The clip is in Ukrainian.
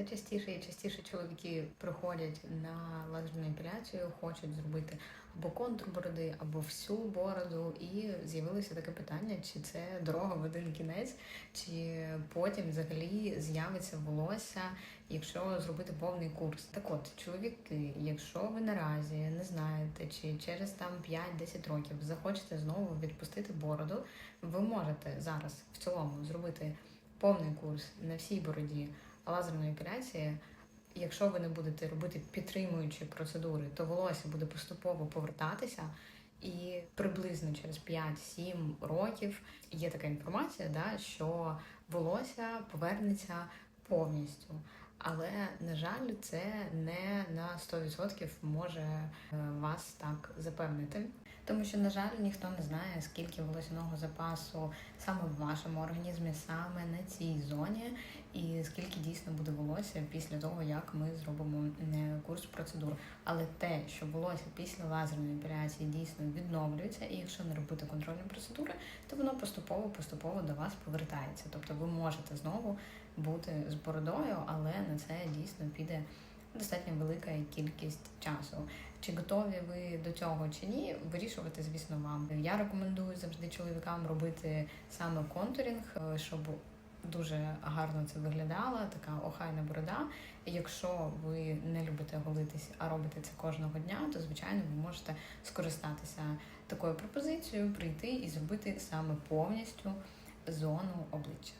Все частіше і частіше чоловіки приходять на лазерну епіляцію, хочуть зробити або контур бороди, або всю бороду. І з'явилося таке питання, чи це дорога в один кінець, чи потім взагалі з'явиться волосся, якщо зробити повний курс. Так от, чоловіки, якщо ви наразі не знаєте, чи через там 5-10 років захочете знову відпустити бороду, ви можете зараз в цілому зробити повний курс на всій бороді лазерної епіляції. Якщо ви не будете робити підтримуючі процедури, то волосся буде поступово повертатися. І приблизно через 5-7 років є така інформація, да, що волосся повернеться повністю. Але, на жаль, це не на 100% може е, вас так запевнити. Тому що, на жаль, ніхто не знає, скільки волосяного запасу саме в вашому організмі, саме на цій зоні, і скільки дійсно буде волосся після того, як ми зробимо е, курс процедур. Але те, що волосся після лазерної операції дійсно відновлюється, і якщо не робити контрольні процедури, то воно поступово поступово до вас повертається. Тобто ви можете знову бути з бородою, але на це дійсно піде достатньо велика кількість часу. Чи готові ви до цього чи ні, вирішувати, звісно, вам. Я рекомендую завжди чоловікам робити саме контурінг, е, щоб дуже гарно це виглядало, така охайна борода. Якщо ви не любите голитись, а робите це кожного дня, то звичайно ви можете скористатися такою пропозицією, прийти і зробити саме повністю зону обличчя.